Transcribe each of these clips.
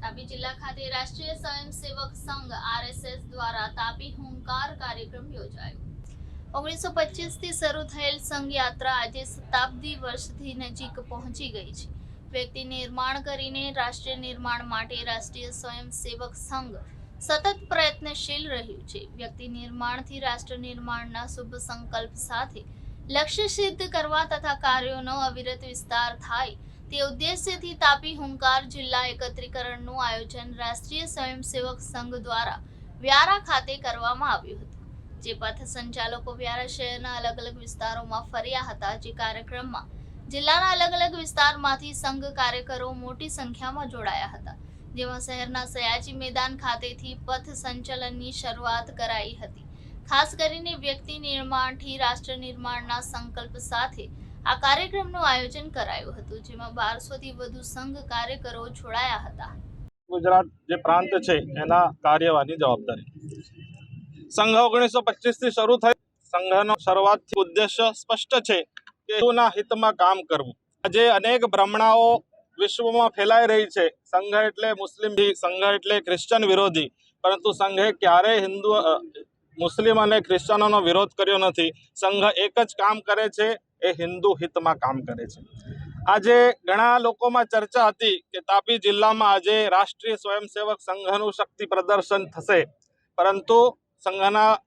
તાપી જિલ્લા ખાતે રાષ્ટ્રીય સ્વયંસેવક સંઘ આરએસએસ દ્વારા તાપી હુંકાર કાર્યક્રમ યોજાયો. ઓગણીસો થી શરૂ થયેલ સંઘ યાત્રા આજે શતાબ્દી વર્ષથી નજીક પહોંચી ગઈ છે. વ્યક્તિ નિર્માણ કરીને રાષ્ટ્રીય નિર્માણ માટે રાષ્ટ્રીય સ્વયંસેવક સંઘ સતત પ્રયત્નશીલ રહ્યું છે. વ્યક્તિ નિર્માણથી રાષ્ટ્ર નિર્માણના શુભ સંકલ્પ સાથે લક્ષ્ય સિદ્ધ કરવા તથા કાર્યોનો અવિરત વિસ્તાર થાય તે ઉદ્દેશ્યથી તાપી હુંકાર જિલ્લા એકત્રીકરણનું આયોજન રાષ્ટ્રીય સ્વયંસેવક સંઘ દ્વારા વ્યારા ખાતે કરવામાં આવ્યું હતું, જે પથ સંચાલકો વ્યારા શહેરના અલગ અલગ વિસ્તારોમાં ફર્યા હતા, જે કાર્યક્રમમાં જિલ્લાના અલગ અલગ વિસ્તારમાંથી સંઘ કાર્યકરો મોટી સંખ્યામાં જોડાયા હતા, જેમાં શહેરના સયાજી મેદાન ખાતેથી પથ સંચલનની શરૂઆત કરાઈ હતી. ખાસ કરીને વ્યક્તિ નિર્માણથી રાષ્ટ્ર નિર્માણના સંકલ્પ સાથે આ કાર્યક્રમનું આયોજન કરાયું હતું, જેમાં બારસોથી વધુ સંઘ કાર્યકરો જોડાયા હતા. ગુજરાત જે પ્રાંત છે, એના કાર્યવાની જવાબદારી. સંઘ ઓગણીસો પચીસથી શરૂ થઈ. સંઘનો શરૂઆતથી ઉદ્દેશ્ય સ્પષ્ટ છે કે હિન્દુના હિતમાં કામ કરવું. આજે અનેક ભ્રમણાઓ વિશ્વમાં ફેલાઈ રહી છે. સંઘ એટલે મુસ્લિમ, સંઘ એટલે ક્રિશ્ચન વિરોધી. પરંતુ સંઘે ક્યારેય હિન્દુ મુસ્લિમ અને ખ્રિશ્ચનોનો વિરોધ કર્યો નથી. સંઘ એક જ કામ કરે છે, એ હિન્દુ હિતમાં કામ કરે છે. આજે ઘણા લોકોમાં ચર્ચા હતી કે તાપી જિલ્લામાં આજે રાષ્ટ્રીય સ્વયંસેવક સંઘનું શક્તિ પ્રદર્શન થશે. પરંતુ સંઘના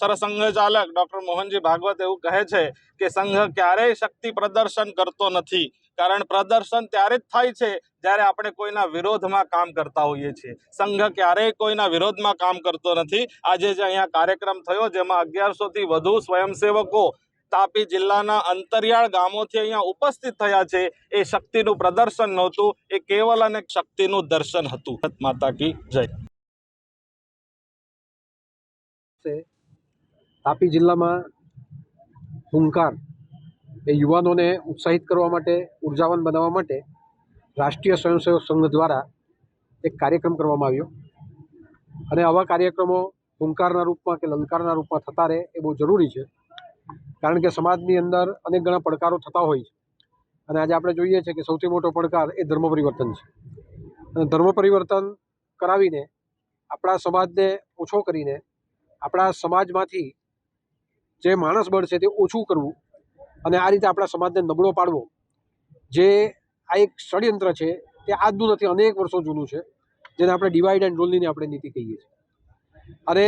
સરસંઘ ચાલક ડોક્ટર મોહનજી ભાગવત એવું કહે છે કે સંઘ ક્યારેય શક્તિ પ્રદર્શન કરતો નથી. કારણ પ્રદર્શન ત્યારે જ થાય છે જ્યારે આપણે કોઈના વિરોધમાં કામ કરતા હોઈએ છીએ. સંઘ ક્યારેય કોઈના વિરોધમાં કામ કરતો નથી. આજે જે અહીંયા કાર્યક્રમ થયો જેમાં અગિયારસોથી વધુ સ્વયંસેવકો તાપી જિલ્લાના અંતરિયાળ ગામોથી અહીંયા ઉપસ્થિત થયા છે, એ શક્તિનું પ્રદર્શન નહોતું, એ કેવલ અને શક્તિનું દર્શન હતું. માતા કી જય. તાપી જિલ્લામાં હુંકાર એ યુવાનોને ઉત્સાહિત કરવા માટે, ઉર્જાવાન બનાવવા માટે રાષ્ટ્રીય સ્વયંસેવક સંઘ દ્વારા એક કાર્યક્રમ કરવામાં આવ્યો. અને આવા કાર્યક્રમો હુંકારના રૂપમાં કે લલકારના રૂપમાં થતા રહે એ બહુ જરૂરી છે. કારણ કે સમાજની અંદર અનેક ઘણા પડકારો થતા હોય છે. અને આજે આપણે જોઈએ છીએ કે સૌથી મોટો પડકાર એ ધર્મ પરિવર્તન છે. અને ધર્મ પરિવર્તન કરાવીને આપણા સમાજને ઓછો કરીને આપણા સમાજમાંથી જે માણસ બળ છે તે ઓછું કરવું અને આ રીતે આપણા સમાજને નબળો પાડવો, જે આ એક ષડયંત્ર છે તે આજનું નથી, અનેક વર્ષો જૂનું છે, જેને આપણે ડિવાઈડ એન્ડ રૂલની આપણે નીતિ કહીએ છીએ. અને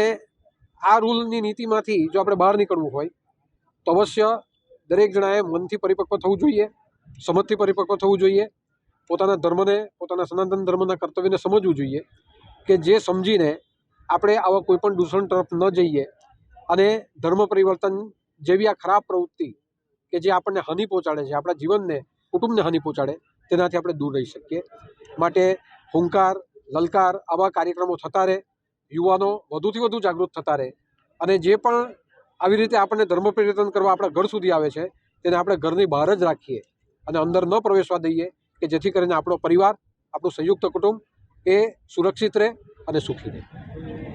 આ રૂલની નીતિમાંથી જો આપણે બહાર નીકળવું હોય, તો અવશ્ય દરેક જણાએ મનથી પરિપક્વ થવું જોઈએ, સમજથી પરિપક્વ થવું જોઈએ, પોતાના ધર્મને, પોતાના સનાતન ધર્મના કર્તવ્યને સમજવું જોઈએ, કે જે સમજીને આપણે આવા કોઈપણ દૂષણ તરફ ન જઈએ અને ધર્મ પરિવર્તન જેવી આ ખરાબ પ્રવૃત્તિ કે જે આપણને હાનિ પહોંચાડે છે, આપણા જીવનને, કુટુંબને હાનિ પહોંચાડે, તેનાથી આપણે દૂર રહી શકીએ. માટે હુંકાર, લલકાર આવા કાર્યક્રમો થતા રહે, યુવાનો વધુથી વધુ જાગૃત થતા રહે અને જે પણ આવી રીતે આપણને ધર્મ પરિવર્તન કરવા આપણા ઘર સુધી આવે છે, તેને આપણે ઘરની બહાર જ રાખીએ અને અંદર ન પ્રવેશવા દઈએ કે જેથી કરીને આપણો પરિવાર, આપણું સંયુક્ત કુટુંબ એ સુરક્ષિત રહે અને સુખી રહે.